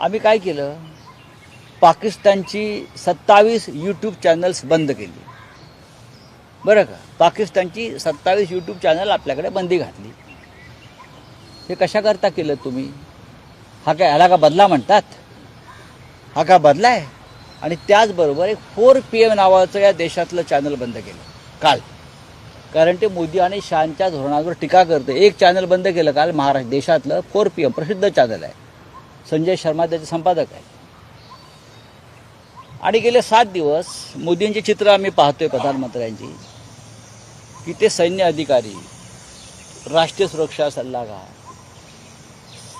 आम्ही काय केलं? पाकिस्तानची सत्तावीस यूट्यूब चॅनल्स बंद केली. बरं का? पाकिस्तानची सत्तावीस यूट्यूब चॅनल आपल्याकडे बंदी घातली. हे कशाकरता केलं तुम्ही? हा काय ह्याला का बदला म्हणतात? हा का बदला आहे? आणि त्याचबरोबर एक फोर पी एम नावाचं या देशातलं चॅनल बंद केलं. काल. कारण ते मोदी आणि शहांच्या धोरणावर टीका करते एक चॅनल बंद केलं काल महाराष्ट्र देशातलं फोर पी एम प्रसिद्ध चॅनल आहे. संजय शर्मा त्याचे संपादक आहे आणि गेले सात दिवस मोदींची चित्र आम्ही पाहतोय प्रधानमंत्र्यांची. की ते सैन्य अधिकारी राष्ट्रीय सुरक्षा सल्लागार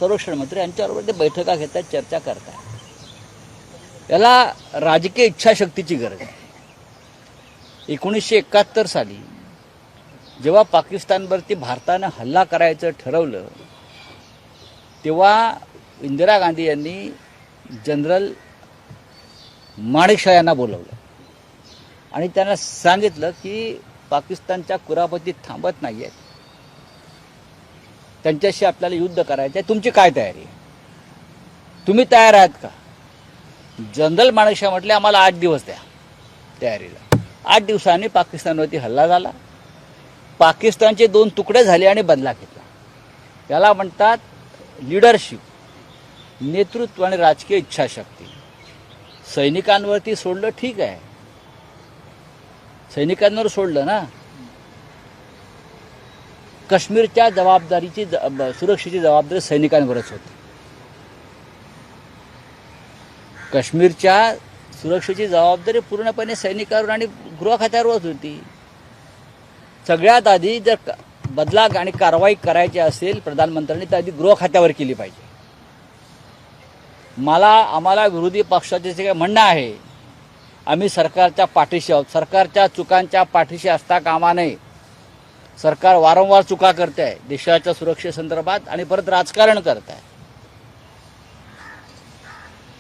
संरक्षण मंत्री यांच्याबरोबर ते बैठका घेतात चर्चा करतात. याला राजकीय इच्छाशक्तीची गरज आहे. एकोणीसशे एकाहत्तर साली जेव्हा पाकिस्तानवरती भारतानं हल्ला करायचं ठरवलं तेव्हा इंदिरा गांधी यांनी जनरल माणिकशा यांना बोलवलं. आणि त्यांना सांगितलं की पाकिस्तानच्या कुरापती थांबत नाही आहेत त्यांच्याशी आपल्याला युद्ध करायचं आहे तुमची काय तयारी आहे? तुम्ही तयार आहात का? जनरल माणिकशा म्हटले आम्हाला आठ दिवस द्या तयारीला. आठ दिवसांनी पाकिस्तानवरती हल्ला झाला. पाकिस्तानचे दोन तुकडे झाले आणि बदला घेतला. याला म्हणतात लिडरशिप नेतृत्व आणि राजकीय इच्छाशक्ती. सैनिकांवरती सोडलं ठीक आहे. सैनिकांवर सोडलं ना? काश्मीरच्या जबाबदारीची सुरक्षेची जबाबदारी सैनिकांवरच होती. काश्मीरच्या सुरक्षेची जबाबदारी पूर्णपणे सैनिकांवर आणि गृह खात्यावरच होती. सगळ्यात आधी जर बदला आणि कारवाई करायची असेल प्रधानमंत्र्यांनी तर आधी गृह खात्यावर केली पाहिजे. मला आम्हाला विरोधी पक्षाचे जे काही म्हणणं आहे आम्ही सरकारच्या पाठीशी आहोत. सरकारच्या चुकांच्या पाठीशी असता कामा नये. सरकार वारंवार चुका करते आहे देशाच्या सुरक्षेसंदर्भात आणि परत राजकारण करत आहे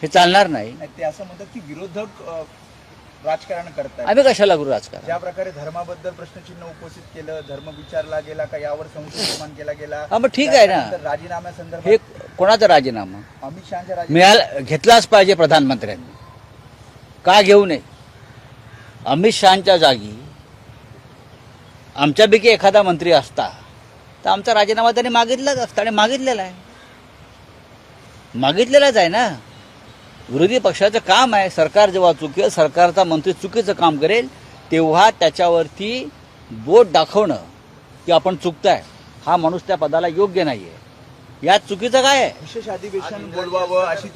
हे चालणार नाही. नाही, ते असं म्हणतात की विरोधक राजकारण करतायत. आम्ही कशाला करू राजकारण? ज्या प्रकारे धर्माबद्दल प्रश्नचिन्ह उपस्थित केलं धर्म विचारला गेला का यावर संशय निर्माण केला गेला हा, मग ठीक आहे ना. त्यानंतर राजीनाम्यासंदर्भात हे कोणाचा राजीनामा? अमित शहाच्या राजी मिळाला घेतलाच पाहिजे प्रधानमंत्र्यांनी. का घेऊ नये? अमित शहाच्या जागी आमच्यापैकी एखादा मंत्री असता तर आमचा राजीनामा त्यांनी मागितलाच असता आणि मागितलेला आहे. मागितलेलाच आहे ना? विरोधी पक्षाचं काम आहे सरकार जेव्हा चुकेल सरकारचा मंत्री चुकीचं काम करेल तेव्हा त्याच्यावरती बोट दाखवणं की आपण चुकताय. हा माणूस त्या पदाला योग्य नाही आहे यात चुकीचं काय आहे? विशेष अधिवेशन बोलवावं अशी